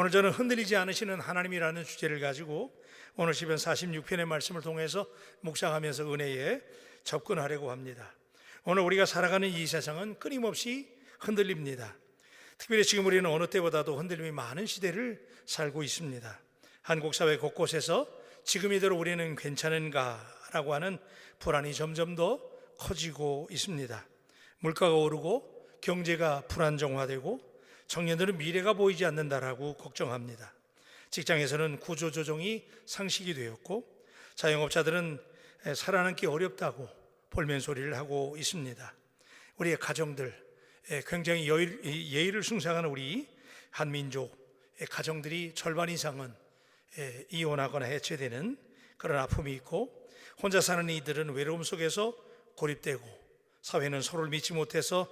오늘 저는 흔들리지 않으시는 하나님이라는 주제를 가지고 오늘 시편 46편의 말씀을 통해서 묵상하면서 은혜에 접근하려고 합니다. 오늘 우리가 살아가는 이 세상은 끊임없이 흔들립니다. 특별히 지금 우리는 어느 때보다도 흔들림이 많은 시대를 살고 있습니다. 한국 사회 곳곳에서 지금 이대로 우리는 괜찮은가라고 하는 불안이 점점 더 커지고 있습니다. 물가가 오르고 경제가 불안정화되고 청년들은 미래가 보이지 않는다라고 걱정합니다. 직장에서는 구조조정이 상식이 되었고 자영업자들은 살아남기 어렵다고 볼멘 소리를 하고 있습니다. 우리의 가정들 굉장히 예의를 숭상하는 우리 한민족의 가정들이 절반 이상은 이혼하거나 해체되는 그런 아픔이 있고 혼자 사는 이들은 외로움 속에서 고립되고 사회는 서로를 믿지 못해서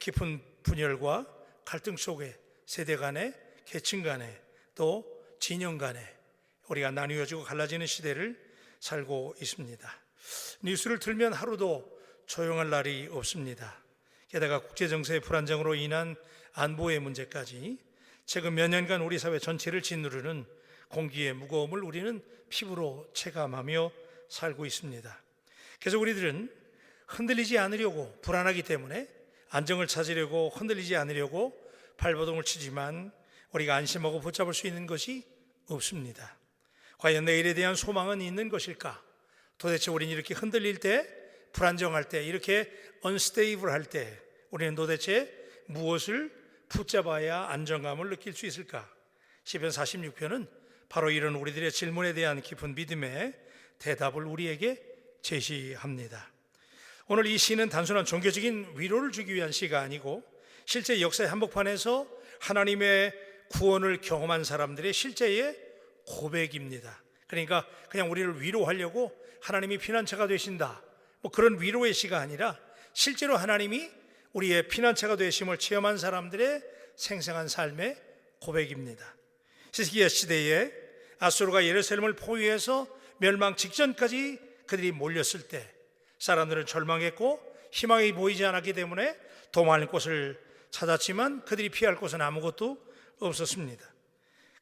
깊은 분열과 갈등 속에 세대 간에 계층 간에 또 진영 간에 우리가 나뉘어지고 갈라지는 시대를 살고 있습니다. 뉴스를 틀면 하루도 조용할 날이 없습니다. 게다가 국제 정세의 불안정으로 인한 안보의 문제까지 최근 몇 년간 우리 사회 전체를 짓누르는 공기의 무거움을 우리는 피부로 체감하며 살고 있습니다. 그래서 우리들은 흔들리지 않으려고 불안하기 때문에 안정을 찾으려고 흔들리지 않으려고 발버둥을 치지만 우리가 안심하고 붙잡을 수 있는 것이 없습니다. 과연 내일에 대한 소망은 있는 것일까? 도대체 우리는 이렇게 흔들릴 때, 불안정할 때, 이렇게 unstable 할 때, 우리는 도대체 무엇을 붙잡아야 안정감을 느낄 수 있을까? 시편 46편은 바로 이런 우리들의 질문에 대한 깊은 믿음의 대답을 우리에게 제시합니다. 오늘 이 시는 단순한 종교적인 위로를 주기 위한 시가 아니고 실제 역사의 한복판에서 하나님의 구원을 경험한 사람들의 실제의 고백입니다. 그러니까 그냥 우리를 위로하려고 하나님이 피난처가 되신다. 뭐 그런 위로의 시가 아니라 실제로 하나님이 우리의 피난처가 되심을 체험한 사람들의 생생한 삶의 고백입니다. 시스기야 시대에 아수르가 예루살렘을 포위해서 멸망 직전까지 그들이 몰렸을 때 사람들은 절망했고 희망이 보이지 않았기 때문에 도망할 곳을 찾았지만 그들이 피할 곳은 아무것도 없었습니다.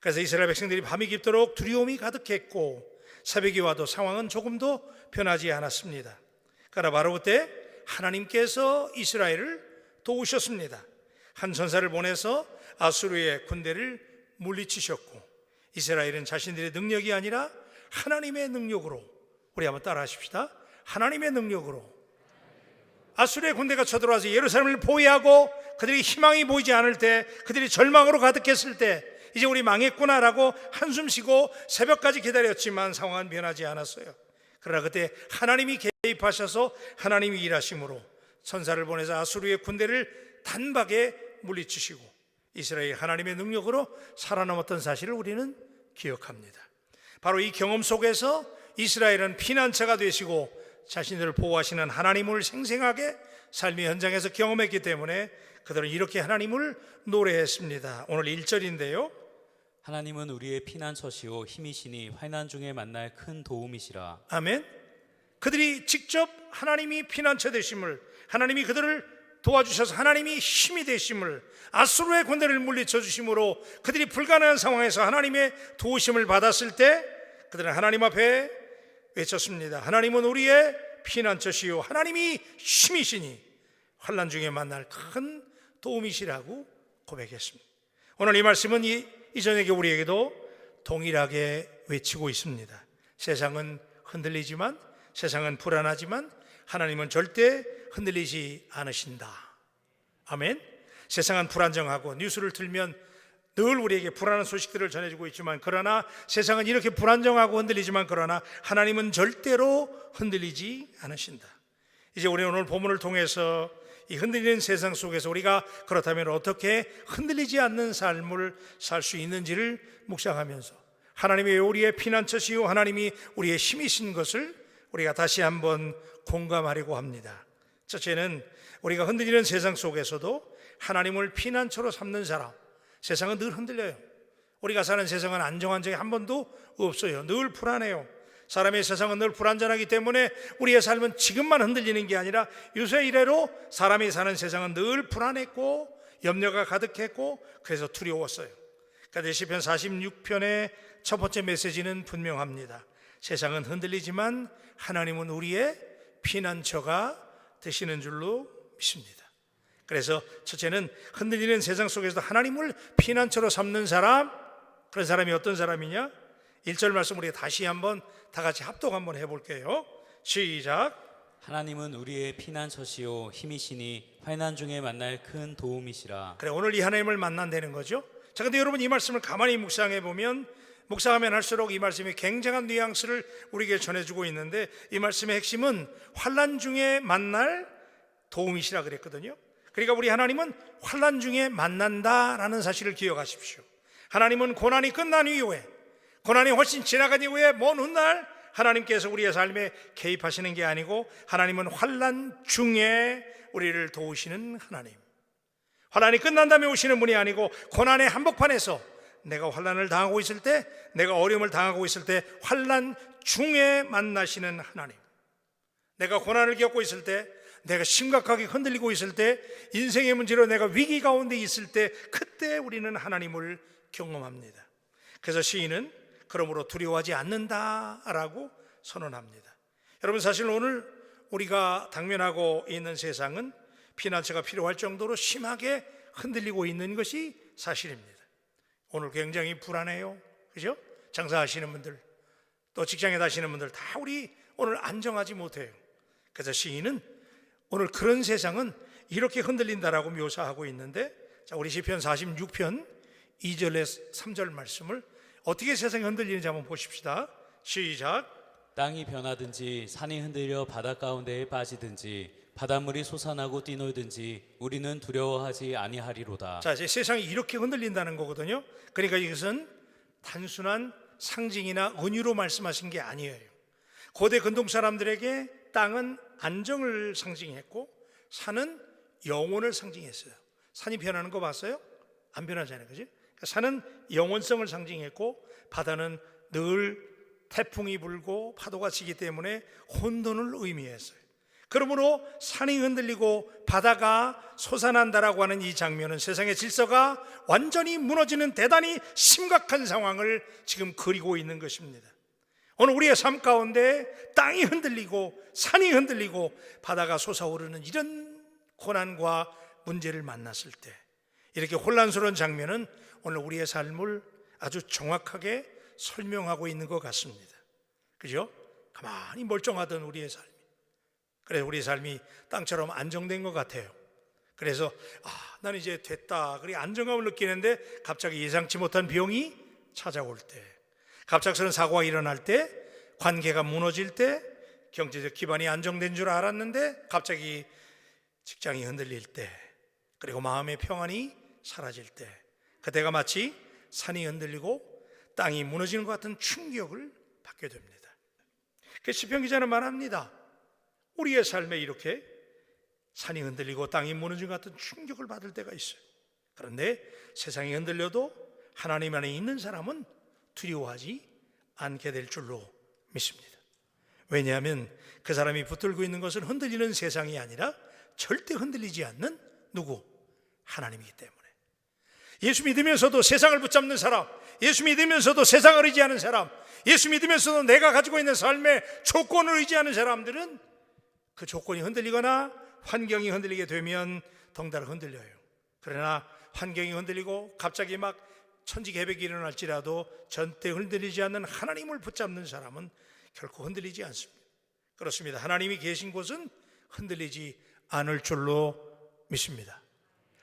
그래서 이스라엘 백성들이 밤이 깊도록 두려움이 가득했고 새벽이 와도 상황은 조금도 변하지 않았습니다. 그러나 바로 그때 하나님께서 이스라엘을 도우셨습니다. 한 전사를 보내서 아수르의 군대를 물리치셨고 이스라엘은 자신들의 능력이 아니라 하나님의 능력으로 우리 한번 따라 하십시다. 하나님의 능력으로 아수르의 군대가 쳐들어와서 예루살렘을 포위하고 그들이 희망이 보이지 않을 때 그들이 절망으로 가득했을 때 이제 우리 망했구나라고 한숨 쉬고 새벽까지 기다렸지만 상황은 변하지 않았어요. 그러나 그때 하나님이 개입하셔서 하나님이 일하심으로 천사를 보내서 아수르의 군대를 단박에 물리치시고 이스라엘 하나님의 능력으로 살아남았던 사실을 우리는 기억합니다. 바로 이 경험 속에서 이스라엘은 피난처가 되시고 자신들을 보호하시는 하나님을 생생하게 삶의 현장에서 경험했기 때문에 그들은 이렇게 하나님을 노래했습니다. 오늘 1절인데요. 하나님은 우리의 피난처시오 힘이시니 환난 중에 만날 큰 도움이시라. 아멘. 그들이 직접 하나님이 피난처 되심을 하나님이 그들을 도와주셔서 하나님이 힘이 되심을 아수르의 군대를 물리쳐 주심으로 그들이 불가능한 상황에서 하나님의 도우심을 받았을 때 그들은 하나님 앞에 외쳤습니다. 하나님은 우리의 피난처시요 하나님이 힘이시니 환난 중에 만날 큰 도움이시라고 고백했습니다. 오늘 이 말씀은 이, 이 저녁에 우리에게도 동일하게 외치고 있습니다. 세상은 흔들리지만 세상은 불안하지만 하나님은 절대 흔들리지 않으신다. 아멘. 세상은 불안정하고 뉴스를 틀면 늘 우리에게 불안한 소식들을 전해주고 있지만 그러나 세상은 이렇게 불안정하고 흔들리지만 그러나 하나님은 절대로 흔들리지 않으신다. 이제 우리 오늘 본문을 통해서 이 흔들리는 세상 속에서 우리가 그렇다면 어떻게 흔들리지 않는 삶을 살 수 있는지를 묵상하면서 하나님의 우리의 피난처시요 하나님이 우리의 힘이신 것을 우리가 다시 한번 공감하려고 합니다. 첫째는 우리가 흔들리는 세상 속에서도 하나님을 피난처로 삼는 사람 세상은 늘 흔들려요. 우리가 사는 세상은 안정한 적이 한 번도 없어요. 늘 불안해요. 사람의 세상은 늘 불안전하기 때문에 우리의 삶은 지금만 흔들리는 게 아니라 유세 이래로 사람이 사는 세상은 늘 불안했고 염려가 가득했고 그래서 두려웠어요. 그런데 시편 46편의 첫 번째 메시지는 분명합니다. 세상은 흔들리지만 하나님은 우리의 피난처가 되시는 줄로 믿습니다. 그래서 첫째는 흔들리는 세상 속에서 하나님을 피난처로 삼는 사람, 그런 사람이 어떤 사람이냐? 1절 말씀 우리 다시 한번 다 같이 합독 한번 해볼게요. 시작. 하나님은 우리의 피난처시요 힘이시니 환난 중에 만날 큰 도움이시라. 그래 오늘 이 하나님을 만난다는 거죠. 자, 근데 여러분 이 말씀을 가만히 묵상해 보면 묵상하면 할수록 이 말씀이 굉장한 뉘앙스를 우리에게 전해주고 있는데 이 말씀의 핵심은 환란 중에 만날 도움이시라 그랬거든요. 그러니까 우리 하나님은 환란 중에 만난다라는 사실을 기억하십시오. 하나님은 고난이 끝난 이후에 고난이 훨씬 지나간 이후에 먼 훗날 하나님께서 우리의 삶에 개입하시는 게 아니고 하나님은 환란 중에 우리를 도우시는 하나님. 환란이 끝난 다음에 오시는 분이 아니고 고난의 한복판에서 내가 환란을 당하고 있을 때, 내가 어려움을 당하고 있을 때 환란 중에 만나시는 하나님. 내가 고난을 겪고 있을 때, 내가 심각하게 흔들리고 있을 때, 인생의 문제로 내가 위기 가운데 있을 때, 그때 우리는 하나님을 경험합니다. 그래서 시인은 그러므로 두려워하지 않는다라고 선언합니다. 여러분 사실 오늘 우리가 당면하고 있는 세상은 피난처가 필요할 정도로 심하게 흔들리고 있는 것이 사실입니다. 오늘 굉장히 불안해요. 그죠? 장사하시는 분들, 또 직장에 다시는 분들 다 우리 오늘 안정하지 못해요. 그래서 시인은 오늘 그런 세상은 이렇게 흔들린다라고 묘사하고 있는데 자, 우리 시편 46편 2절에 3절 말씀을 어떻게 세상이 흔들리는지 한번 보십시다. 시작. 땅이 변하든지 산이 흔들려 바다 가운데에 빠지든지 바닷물이 솟아나고 뛰놀든지 우리는 두려워하지 아니하리로다. 자, 이제 세상이 이렇게 흔들린다는 거거든요. 그러니까 이것은 단순한 상징이나 은유로 말씀하신 게 아니에요. 고대 근동 사람들에게 땅은 안정을 상징했고 산은 영혼을 상징했어요. 산이 변하는 거 봤어요? 안 변하잖아요. 그지? 그러니까 산은 영원성을 상징했고 바다는 늘 태풍이 불고 파도가 치기 때문에 혼돈을 의미했어요. 그러므로 산이 흔들리고 바다가 솟아난다라고 하는 이 장면은 세상의 질서가 완전히 무너지는 대단히 심각한 상황을 지금 그리고 있는 것입니다. 오늘 우리의 삶 가운데 땅이 흔들리고 산이 흔들리고 바다가 솟아오르는 이런 고난과 문제를 만났을 때 이렇게 혼란스러운 장면은 오늘 우리의 삶을 아주 정확하게 설명하고 있는 것 같습니다. 그죠? 가만히 멀쩡하던 우리의 삶. 그래서 우리 삶이 땅처럼 안정된 것 같아요. 그래서 아, 나는 이제 됐다. 그리 안정감을 느끼는데 갑자기 예상치 못한 병이 찾아올 때, 갑작스런 사고가 일어날 때, 관계가 무너질 때, 경제적 기반이 안정된 줄 알았는데 갑자기 직장이 흔들릴 때, 그리고 마음의 평안이 사라질 때, 그때가 마치 산이 흔들리고 땅이 무너지는 것 같은 충격을 받게 됩니다. 그 시편 기자는 말합니다. 우리의 삶에 이렇게 산이 흔들리고 땅이 무너진 것 같은 충격을 받을 때가 있어요. 그런데 세상이 흔들려도 하나님 안에 있는 사람은 두려워하지 않게 될 줄로 믿습니다. 왜냐하면 그 사람이 붙들고 있는 것은 흔들리는 세상이 아니라 절대 흔들리지 않는 누구? 하나님이기 때문에. 예수 믿으면서도 세상을 붙잡는 사람, 예수 믿으면서도 세상을 의지하는 사람, 예수 믿으면서도 내가 가지고 있는 삶의 조건을 의지하는 사람들은 그 조건이 흔들리거나 환경이 흔들리게 되면 덩달아 흔들려요. 그러나 환경이 흔들리고 갑자기 막 천지개벽이 일어날지라도 전대 흔들리지 않는 하나님을 붙잡는 사람은 결코 흔들리지 않습니다. 그렇습니다. 하나님이 계신 곳은 흔들리지 않을 줄로 믿습니다.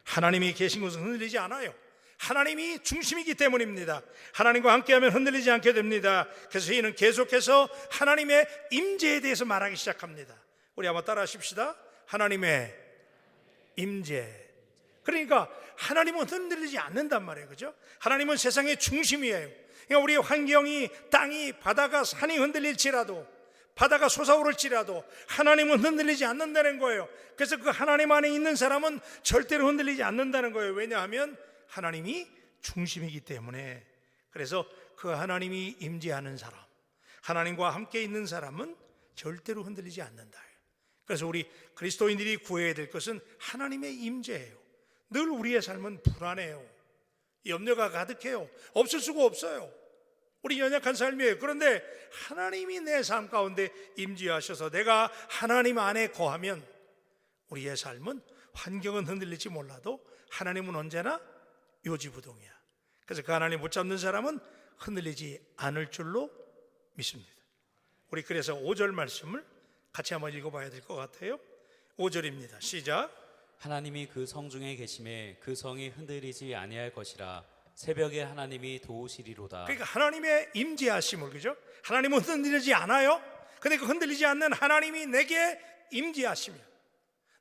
하나님이 계신 곳은 흔들리지 않아요. 하나님이 중심이기 때문입니다. 하나님과 함께하면 흔들리지 않게 됩니다. 그래서 이는 계속해서 하나님의 임재에 대해서 말하기 시작합니다. 우리 한번 따라하십시다. 하나님의 임재. 그러니까 하나님은 흔들리지 않는단 말이에요. 그죠? 하나님은 세상의 중심이에요. 그러니까 우리의 환경이 땅이 바다가 산이 흔들릴지라도 바다가 솟아오를지라도 하나님은 흔들리지 않는다는 거예요. 그래서 그 하나님 안에 있는 사람은 절대로 흔들리지 않는다는 거예요. 왜냐하면 하나님이 중심이기 때문에 그래서 그 하나님이 임재하는 사람, 하나님과 함께 있는 사람은 절대로 흔들리지 않는다. 그래서 우리 그리스도인들이 구해야 될 것은 하나님의 임재예요. 늘 우리의 삶은 불안해요. 염려가 가득해요. 없을 수가 없어요. 우리 연약한 삶이에요. 그런데 하나님이 내 삶 가운데 임재하셔서 내가 하나님 안에 거하면 우리의 삶은 환경은 흔들릴지 몰라도 하나님은 언제나 요지부동이야. 그래서 그 하나님 붙잡는 사람은 흔들리지 않을 줄로 믿습니다. 우리 그래서 5절 말씀을 같이 한번 읽어봐야 될 것 같아요. 5절입니다. 시작. 하나님이 그 성 중에 계심에 그 성이 흔들리지 아니할 것이라 새벽에 하나님이 도우시리로다. 그러니까 하나님의 임재하심을 그죠? 하나님은 흔들리지 않아요. 근데 그 흔들리지 않는 하나님이 내게 임재하시면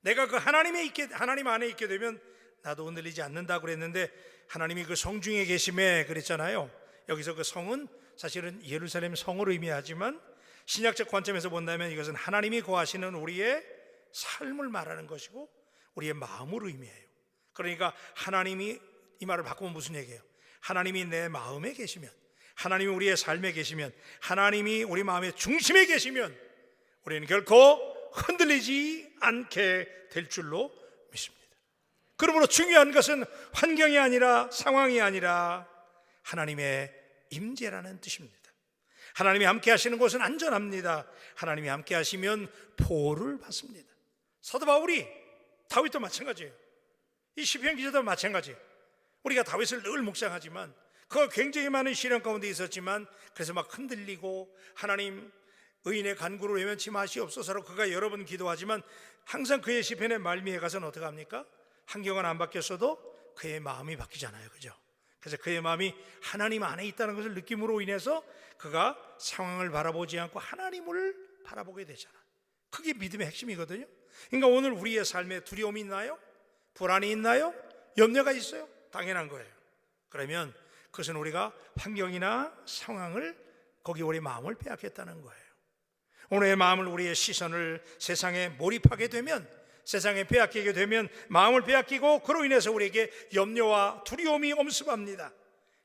내가 그 하나님에 있게 하나님 안에 있게 되면 나도 흔들리지 않는다 그랬는데 하나님이 그 성 중에 계심에 그랬잖아요. 여기서 그 성은 사실은 예루살렘 성을 의미하지만 신약적 관점에서 본다면 이것은 하나님이 거하시는 우리의 삶을 말하는 것이고 우리의 마음을 의미해요. 그러니까 하나님이 이 말을 바꾸면 무슨 얘기예요? 하나님이 내 마음에 계시면 하나님이 우리의 삶에 계시면 하나님이 우리 마음의 중심에 계시면 우리는 결코 흔들리지 않게 될 줄로 믿습니다. 그러므로 중요한 것은 환경이 아니라 상황이 아니라 하나님의 임재라는 뜻입니다. 하나님이 함께 하시는 곳은 안전합니다. 하나님이 함께 하시면 보호를 받습니다. 사도 바울이 다윗도 마찬가지예요. 이 시편 기자도 마찬가지예요. 우리가 다윗을 늘 묵상하지만 그가 굉장히 많은 시련 가운데 있었지만 그래서 막 흔들리고 하나님 의인의 간구를 외면치 마시옵소서로 그가 여러 번 기도하지만 항상 그의 시편의 말미에 가서는 어떻게 합니까? 환경은 안 바뀌었어도 그의 마음이 바뀌잖아요. 그죠? 그래서 그의 마음이 하나님 안에 있다는 것을 느낌으로 인해서 그가 상황을 바라보지 않고 하나님을 바라보게 되잖아. 그게 믿음의 핵심이거든요. 그러니까 오늘 우리의 삶에 두려움이 있나요? 불안이 있나요? 염려가 있어요? 당연한 거예요. 그러면 그것은 우리가 환경이나 상황을 거기 우리 마음을 빼앗겼다는 거예요. 오늘의 마음을 우리의 시선을 세상에 몰입하게 되면 세상에 빼앗기게 되면 마음을 빼앗기고 그로 인해서 우리에게 염려와 두려움이 엄습합니다.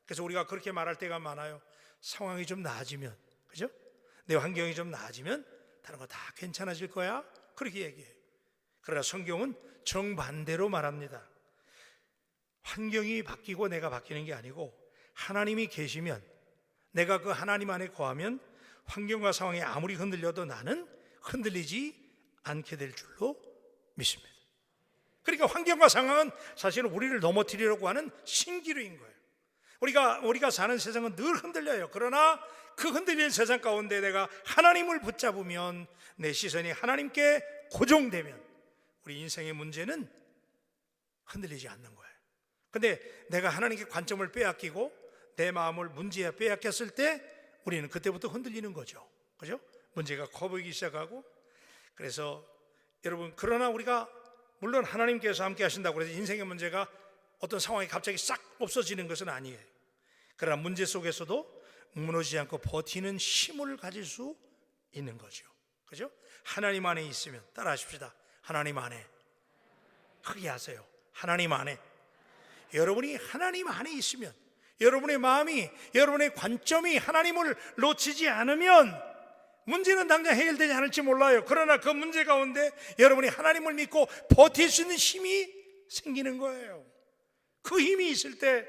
그래서 우리가 그렇게 말할 때가 많아요. 상황이 좀 나아지면, 그죠? 내 환경이 좀 나아지면 다른 거 다 괜찮아질 거야. 그렇게 얘기해요. 그러나 성경은 정반대로 말합니다. 환경이 바뀌고 내가 바뀌는 게 아니고 하나님이 계시면 내가 그 하나님 안에 거하면 환경과 상황이 아무리 흔들려도 나는 흔들리지 않게 될 줄로 믿습니다. 그러니까 환경과 상황은 사실은 우리를 넘어뜨리려고 하는 신기루인 거예요. 우리가 우리가 사는 세상은 늘 흔들려요. 그러나 그 흔들리는 세상 가운데 내가 하나님을 붙잡으면 내 시선이 하나님께 고정되면 우리 인생의 문제는 흔들리지 않는 거예요. 근데 내가 하나님께 관점을 빼앗기고 내 마음을 문제에 빼앗겼을 때 우리는 그때부터 흔들리는 거죠. 그죠? 문제가 커 보이기 시작하고 그래서 여러분 그러나 우리가 물론 하나님께서 함께 하신다고 해서 인생의 문제가 어떤 상황이 갑자기 싹 없어지는 것은 아니에요. 그러나 문제 속에서도 무너지지 않고 버티는 힘을 가질 수 있는 거죠. 그죠? 하나님 안에 있으면 따라하십시다. 하나님 안에 크게 하세요. 하나님 안에 여러분이 하나님 안에 있으면 여러분의 마음이 여러분의 관점이 하나님을 놓치지 않으면 문제는 당장 해결되지 않을지 몰라요. 그러나 그 문제 가운데 여러분이 하나님을 믿고 버틸 수 있는 힘이 생기는 거예요. 그 힘이 있을 때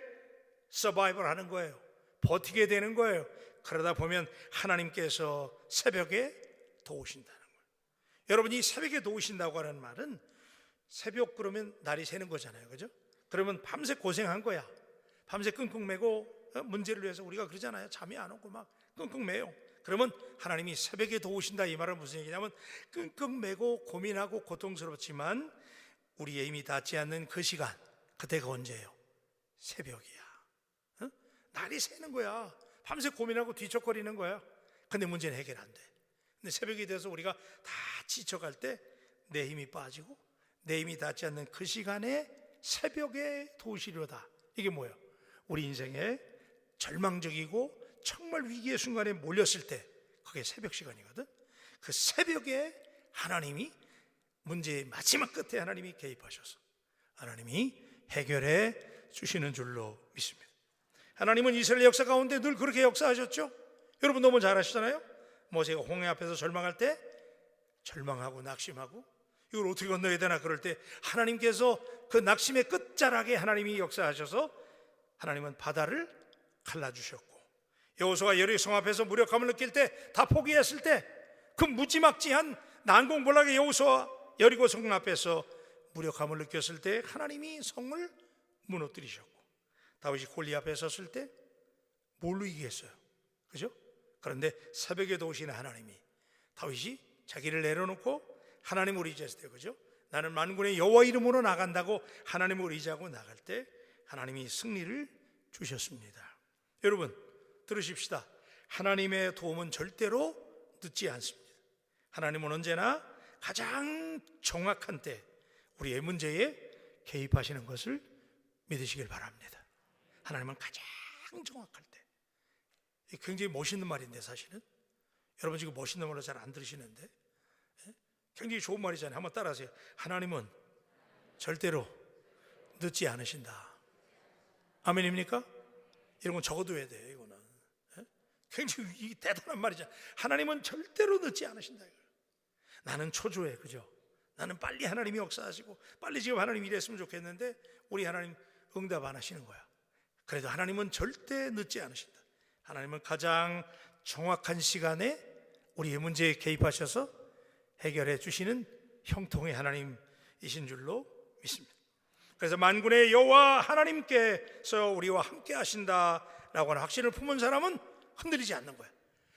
서바이벌 하는 거예요. 버티게 되는 거예요. 그러다 보면 하나님께서 새벽에 도우신다는 거예요. 여러분이 새벽에 도우신다고 하는 말은 새벽 그러면 날이 새는 거잖아요. 그죠? 그러면 밤새 고생한 거야. 밤새 끙끙 매고 어, 문제를 위해서 우리가 그러잖아요. 잠이 안 오고 막 끙끙 매요. 그러면 하나님이 새벽에 도우신다 이 말은 무슨 얘기냐면 끙끙 매고 고민하고 고통스럽지만 우리의 힘이 닿지 않는 그 시간 그때가 언제예요? 새벽이야. 어? 날이 새는 거야. 밤새 고민하고 뒤척거리는 거야. 근데 문제는 해결 안 돼. 근데 새벽이 돼서 우리가 다 지쳐갈 때 내 힘이 빠지고 내 힘이 닿지 않는 그 시간에 새벽에 도우시려다. 이게 뭐예요? 우리 인생에 절망적이고 정말 위기의 순간에 몰렸을 때 그게 새벽 시간이거든. 그 새벽에 하나님이 문제의 마지막 끝에 하나님이 개입하셔서 하나님이 해결해 주시는 줄로 믿습니다. 하나님은 이스라엘 역사 가운데 늘 그렇게 역사하셨죠. 여러분 너무 잘 아시잖아요. 모세가 홍해 앞에서 절망할 때 절망하고 낙심하고 이걸 어떻게 건너야 되나 그럴 때 하나님께서 그 낙심의 끝자락에 하나님이 역사하셔서 하나님은 바다를 갈라주셨고 여호수아가 여리성 앞에서 무력함을 느낄 때 다 포기했을 때 그 무지막지한 난공불락의 여호수아 여리고 성 앞에서 무력함을 느꼈을 때 하나님이 성을 무너뜨리셨고 다윗이 골리 앞에 섰을 때 뭘로 이기겠어요? 그죠? 그런데 새벽에도 오시는 하나님이 다윗이 자기를 내려놓고 하나님을 의지했을 때 그죠? 나는 만군의 여호와 이름으로 나간다고 하나님을 의지하고 나갈 때 하나님이 승리를 주셨습니다. 여러분 들으십시다. 하나님의 도움은 절대로 늦지 않습니다. 하나님은 언제나 가장 정확한 때 우리의 문제에 개입하시는 것을 믿으시길 바랍니다. 하나님은 가장 정확할 때. 이 굉장히 멋있는 말인데 사실은 여러분 지금 멋있는 말로 잘 안 들으시는데 예? 굉장히 좋은 말이잖아요. 한번 따라하세요. 하나님은 절대로 늦지 않으신다. 아멘입니까? 이런 건 적어둬야 돼요. 이거는 예? 굉장히 이 대단한 말이잖아요. 하나님은 절대로 늦지 않으신다. 나는 초조해, 그죠? 나는 빨리 하나님이 역사하시고 빨리 지금 하나님 일했으면 좋겠는데 우리 하나님 응답 안 하시는 거야. 그래도 하나님은 절대 늦지 않으신다. 하나님은 가장 정확한 시간에 우리의 문제에 개입하셔서 해결해 주시는 형통의 하나님이신 줄로 믿습니다. 그래서 만군의 여호와 하나님께서 우리와 함께 하신다라고 하는 확신을 품은 사람은 흔들리지 않는 거야.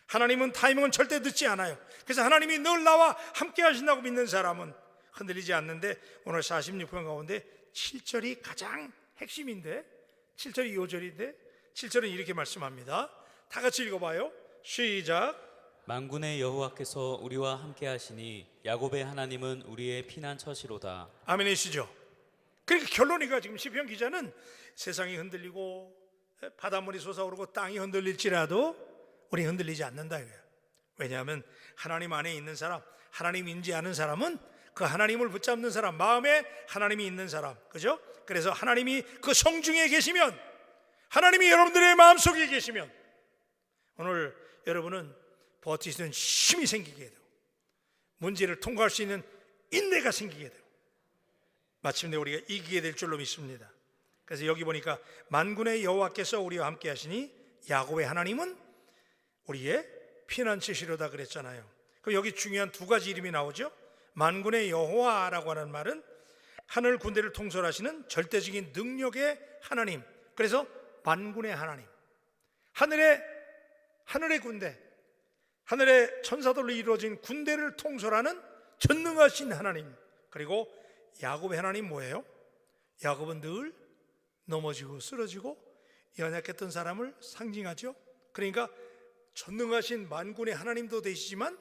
하나님은 타이밍은 절대 늦지 않아요. 그래서 하나님이 늘 나와 함께 하신다고 믿는 사람은 흔들리지 않는데 오늘 46편 가운데 7절이 가장 핵심인데 7절이 2절인데 7절은 이렇게 말씀합니다. 다 같이 읽어봐요. 시작. 만군의 여호와께서 우리와 함께 하시니 야곱의 하나님은 우리의 피난처시로다. 아멘이시죠. 그러니까 결론이가 지금 시편 기자는 세상이 흔들리고 바닷물이 솟아오르고 땅이 흔들릴지라도 우리 흔들리지 않는다 이거예요. 왜냐하면 하나님 안에 있는 사람, 하나님 인지하는 사람은 그 하나님을 붙잡는 사람, 마음에 하나님이 있는 사람, 그죠? 그래서 하나님이 그 성중에 계시면, 하나님이 여러분들의 마음 속에 계시면, 오늘 여러분은 있는 힘이 생기게 되고, 문제를 통과할 수 있는 인내가 생기게 되고, 마침내 우리가 이기게 될 줄로 믿습니다. 그래서 여기 보니까 만군의 여호와께서 우리와 함께 하시니 야곱의 하나님은 우리의 피난처시로다 그랬잖아요. 그 여기 중요한 두 가지 이름이 나오죠. 만군의 여호와라고 하는 말은 하늘 군대를 통솔하시는 절대적인 능력의 하나님. 그래서 만군의 하나님. 하늘의 하늘의 군대. 하늘의 천사들로 이루어진 군대를 통솔하는 전능하신 하나님. 그리고 야곱의 하나님 뭐예요? 야곱은 늘 넘어지고 쓰러지고 연약했던 사람을 상징하죠. 그러니까 전능하신 만군의 하나님도 되시지만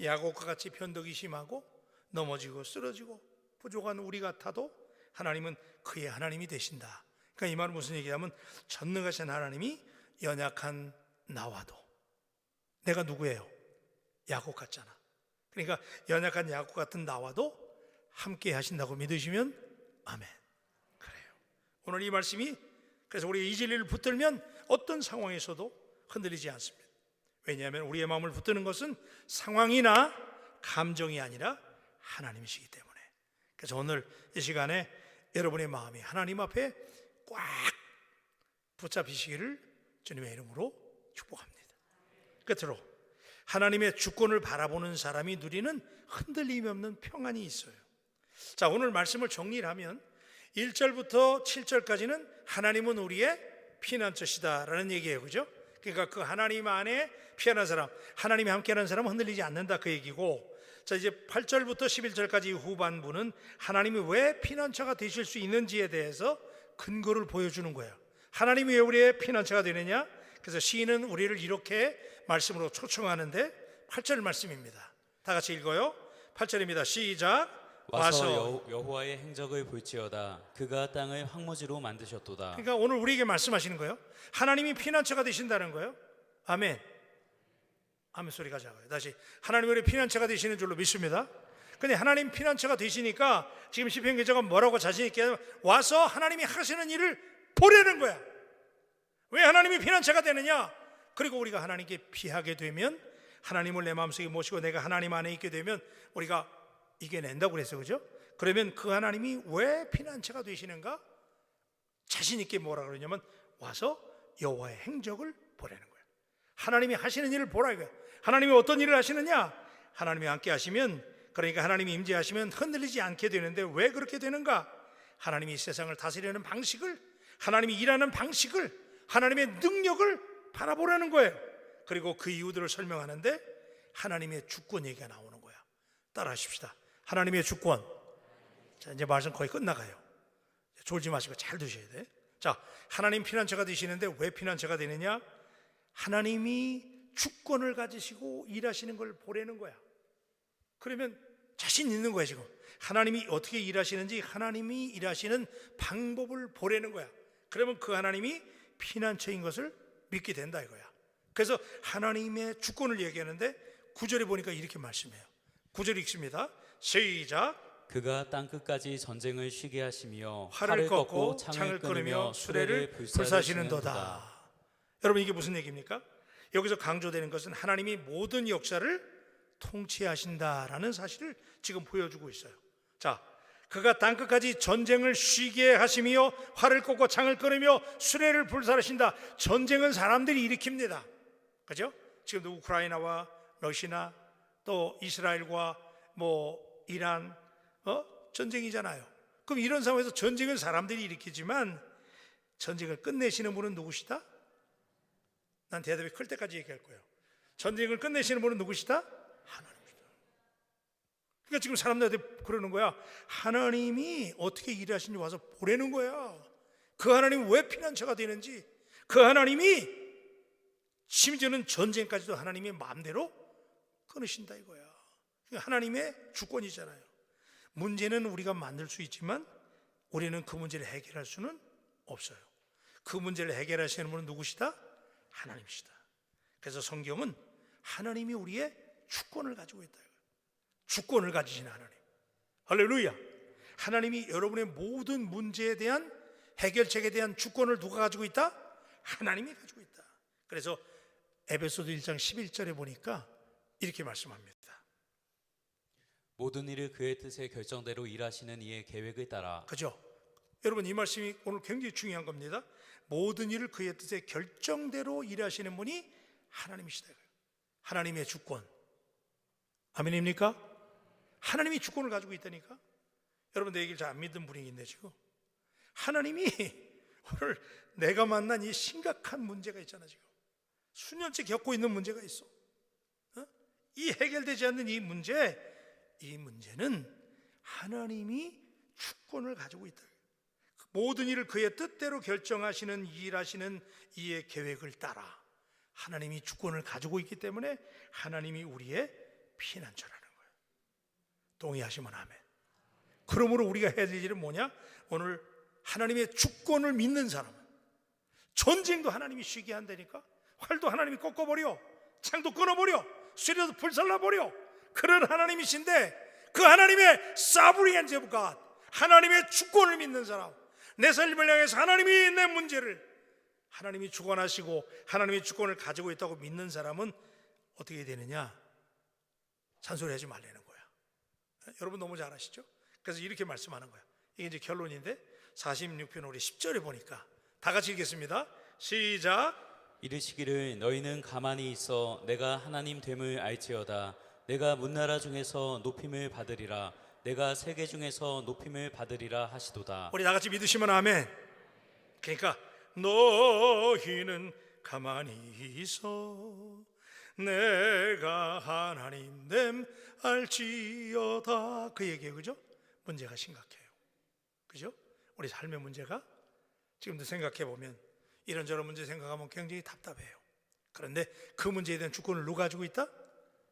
야곱과 같이 변덕이 심하고 넘어지고 쓰러지고 부족한 우리 같아도 하나님은 그의 하나님이 되신다. 그러니까 이 말은 무슨 얘기냐면 전능하신 하나님이 연약한 나와도 내가 누구예요? 야곱 같잖아. 그러니까 연약한 야곱 같은 나와도 함께 하신다고 믿으시면 아멘. 그래요. 오늘 이 말씀이 그래서 우리 이 진리를 붙들면 어떤 상황에서도 흔들리지 않습니다. 왜냐하면 우리의 마음을 붙드는 것은 상황이나 감정이 아니라 하나님이시기 때문에. 그래서 오늘 이 시간에 여러분의 마음이 하나님 앞에 꽉 붙잡히시기를 주님의 이름으로 축복합니다. 끝으로 하나님의 주권을 바라보는 사람이 누리는 흔들림이 없는 평안이 있어요. 자, 오늘 말씀을 정리를 하면 1절부터 7절까지는 하나님은 우리의 피난처시다라는 얘기예요. 그죠? 그러니까 그 하나님 안에 피하는 사람, 하나님이 함께하는 사람은 흔들리지 않는다 그 얘기고 자, 이제 8절부터 11절까지 후반부는 하나님이 왜 피난처가 되실 수 있는지에 대해서 근거를 보여주는 거예요. 하나님이 왜 우리의 피난처가 되느냐? 그래서 시인은 우리를 이렇게 말씀으로 초청하는데 8절 말씀입니다. 다 같이 읽어요. 8절입니다. 시작. 와서 와서 여- 여호 와의 행적을 볼지어다. 그가 땅을 황무지로 만드셨도다. 그러니까 오늘 우리에게 말씀하시는 거예요. 하나님이 피난처가 되신다는 거예요. 아멘. 아멘 소리가 작아요. 다시 하나님 우리 피난처가 되시는 줄로 믿습니다. 근데 하나님 피난처가 되시니까 지금 시편 기자가 뭐라고 자신 있게 와서 하나님이 하시는 일을 보려는 거야. 왜 하나님이 피난처가 되느냐? 그리고 우리가 하나님께 피하게 되면 하나님을 내 마음속에 모시고 내가 하나님 안에 있게 되면 우리가 이겨낸다고 그랬어. 그죠? 그러면 그 하나님이 왜 피난처가 되시는가? 자신 있게 뭐라 그러냐면 와서 여호와의 행적을 보라는 거예요. 하나님이 하시는 일을 보라 이거야. 하나님이 어떤 일을 하시느냐? 하나님이 함께 하시면 그러니까 하나님이 임재하시면 흔들리지 않게 되는데 왜 그렇게 되는가? 하나님이 세상을 다스리는 방식을 하나님이 일하는 방식을 하나님의 능력을 바라보라는 거예요. 그리고 그 이유들을 설명하는데 하나님의 주권 얘기가 나오는 거야. 따라하십시다. 하나님의 주권. 자, 이제 말씀 거의 끝나가요. 졸지 마시고 잘 드셔야 돼. 자, 하나님 피난처가 되시는데 왜 피난처가 되느냐? 하나님이 주권을 가지시고 일하시는 걸 보라는 거야. 그러면 자신 있는 거야, 지금. 하나님이 어떻게 일하시는지 하나님이 일하시는 방법을 보라는 거야. 그러면 그 하나님이 피난처인 것을 믿게 된다 이거야. 그래서 하나님의 주권을 얘기하는데 구절에 보니까 이렇게 말씀해요. 구절 읽습니다. 시작. 그가 땅 끝까지 전쟁을 쉬게 하시며 활을 꺾고 창을 끊으며 수레를 불사시는도다. 여러분 이게 무슨 얘기입니까? 여기서 강조되는 것은 하나님이 모든 역사를 통치하신다라는 사실을 지금 보여주고 있어요. 자, 그가 땅 끝까지 전쟁을 쉬게 하시며 활을 꺾고 창을 끊으며 수레를 불사르신다. 전쟁은 사람들이 일으킵니다. 그죠? 지금도 우크라이나와 러시아 또 이스라엘과 뭐 이란 어? 전쟁이잖아요. 그럼 이런 상황에서 전쟁은 사람들이 일으키지만 전쟁을 끝내시는 분은 누구시다? 난 대답이 클 때까지 얘기할 거예요. 전쟁을 끝내시는 분은 누구시다? 하나님이다. 그러니까 지금 사람들한테 그러는 거야. 하나님이 어떻게 일하시는지 와서 보라는 거야. 그 하나님이 왜 피난처가 되는지, 그 하나님이 심지어는 전쟁까지도 하나님의 마음대로 끊으신다 이거야. 그러니까 하나님의 주권이잖아요. 문제는 우리가 만들 수 있지만 우리는 그 문제를 해결할 수는 없어요. 그 문제를 해결하시는 분은 누구시다? 하나님이시다. 그래서 성경은 하나님이 우리의 주권을 가지고 있다. 주권을 가지신 하나님. 할렐루야. 하나님이 여러분의 모든 문제에 대한 해결책에 대한 주권을 누가 가지고 있다? 하나님이 가지고 있다. 그래서 에베소서 1장 11절에 보니까 이렇게 말씀합니다. 모든 일을 그의 뜻의 결정대로 일하시는 이의 계획을 따라 그죠? 여러분 이 말씀이 오늘 굉장히 중요한 겁니다. 모든 일을 그의 뜻의 결정대로 일하시는 분이 하나님이시다. 하나님의 주권. 아멘입니까? 하나님이 주권을 가지고 있다니까. 여러분 내 얘기를 잘 안 믿는 분위기인데 지금 하나님이 오늘 내가 만난 이 심각한 문제가 있잖아 지금 수년째 겪고 있는 문제가 있어. 어? 이 해결되지 않는 이 문제, 이 문제는 하나님이 주권을 가지고 있다. 모든 일을 그의 뜻대로 결정하시는 일하시는 이의 계획을 따라 하나님이 주권을 가지고 있기 때문에 하나님이 우리의 피난처라는 거예요. 동의하시면 아멘. 그러므로 우리가 해야 될 일은 뭐냐? 오늘 하나님의 주권을 믿는 사람. 전쟁도 하나님이 쉬게 한다니까. 활도 하나님이 꺾어버려. 창도 끊어버려. 수레도 불살라버려. 그런 하나님이신데 그 하나님의 사브리안 제부가 하나님의 주권을 믿는 사람. 내 삶을 향해서 하나님이 내 문제를 하나님이 주관하시고 하나님의 주권을 가지고 있다고 믿는 사람은 어떻게 되느냐? 잔소리 하지 말라는 거야. 여러분 너무 잘 아시죠? 그래서 이렇게 말씀하는 거야. 이게 이제 결론인데 46편 우리 10절에 보니까 다 같이 읽겠습니다. 시작. 이르시기를 너희는 가만히 있어 내가 하나님 됨을 알지어다 내가 문나라 중에서 높임을 받으리라 내가 세계 중에서 높임을 받으리라 하시도다 우리 다 같이 믿으시면 아멘. 그러니까 너희는 가만히 있어 내가 하나님 됨 알지어다 그 얘기예요 그죠? 문제가 심각해요 그죠? 우리 삶의 문제가 지금도 생각해 보면 이런저런 문제 생각하면 굉장히 답답해요 그런데 그 문제에 대한 주권을 누가 가지고 있다?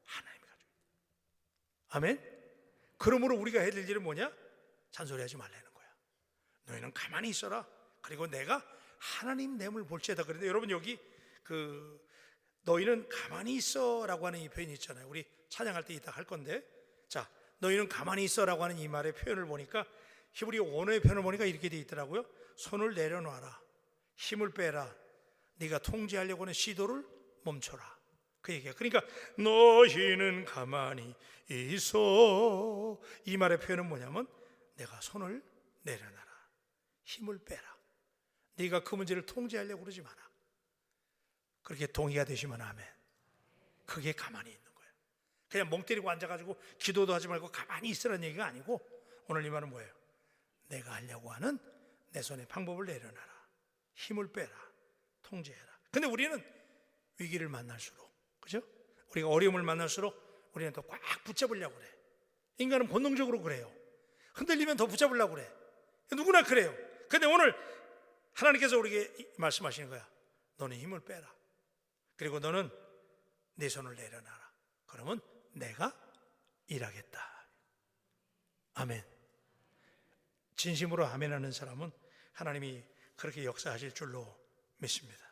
하나님이 가지고 있다 아멘? 그러므로 우리가 해야 될 일은 뭐냐? 잔소리하지 말라는 거야 너희는 가만히 있어라. 그리고 내가 하나님 내물 볼지어다. 그런데 여러분 여기 그 너희는 가만히 있어라고 하는 이 표현이 있잖아요. 우리 찬양할 때 이따 할 건데, 자 너희는 가만히 있어라고 하는 이 말의 표현을 보니까 히브리 원어의 표현을 보니까 이렇게 돼 있더라고요. 손을 내려놔라, 힘을 빼라. 네가 통제하려고 하는 시도를 멈춰라. 그 얘기야. 그러니까 너희는 가만히 있어. 이 말의 표현은 뭐냐면 내가 손을 내려놔라. 힘을 빼라. 네가 그 문제를 통제하려고 그러지 마라. 그렇게 동의가 되시면 아멘. 그게 가만히 있는 거예요. 그냥 멍 때리고 앉아가지고 기도도 하지 말고 가만히 있으라는 얘기가 아니고 오늘 이 말은 뭐예요? 내가 하려고 하는 내 손에 방법을 내려놔라. 힘을 빼라. 통제해라. 근데 우리는 위기를 만날수록, 그죠? 우리가 어려움을 만날수록 우리는 더 꽉 붙잡으려고 그래. 인간은 본능적으로 그래요. 흔들리면 더 붙잡으려고 그래. 누구나 그래요. 근데 오늘 하나님께서 우리에게 이- 말씀하시는 거야. 너는 힘을 빼라. 그리고 너는 내 손을 내려놔라. 그러면 내가 일하겠다. 아멘. 진심으로 아멘하는 사람은 하나님이 그렇게 역사하실 줄로 믿습니다.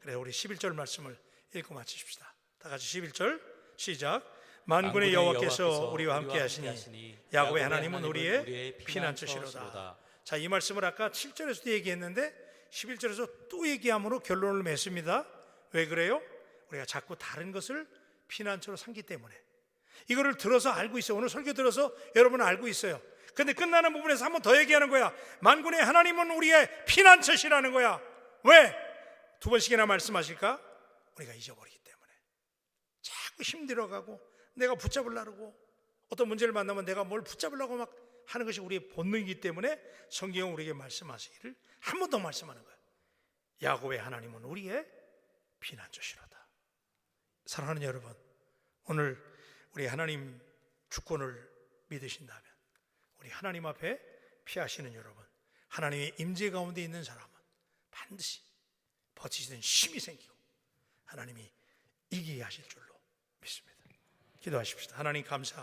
그래 우리 11절 말씀을 읽고 마치십시다. 다 같이 11절 시작. 만군의 여호와께서 우리와 함께 하시니 야곱의 하나님은 우리의 피난처시로다. 자, 이 말씀을 아까 7절에서도 얘기했는데 11절에서 또 얘기함으로 결론을 맺습니다. 왜 그래요? 우리가 자꾸 다른 것을 피난처로 삼기 때문에. 이거를 들어서 알고 있어요. 오늘 설교 들어서 여러분은 알고 있어요. 근데 끝나는 부분에서 한 번 더 얘기하는 거야. 만군의 하나님은 우리의 피난처시라는 거야. 왜? 두 번씩이나 말씀하실까? 우리가 잊어버리기 때문에. 자꾸 힘들어가고 내가 붙잡으려고 어떤 문제를 만나면 내가 뭘 붙잡으려고 막 하는 것이 우리의 본능이기 때문에 성경은 우리에게 말씀하시기를 한 번 더 말씀하는 거예요. 야곱의 하나님은 우리의 피난처시로다. 사랑하는 여러분, 오늘 우리 하나님 주권을 믿으신다면 우리 하나님 앞에 피하시는 여러분, 하나님의 임재 가운데 있는 사람은 반드시 버티시는 힘이 생기고 하나님이 이기게 하실 줄로 믿습니다. 기도하십시다. 하나님 감사합니다.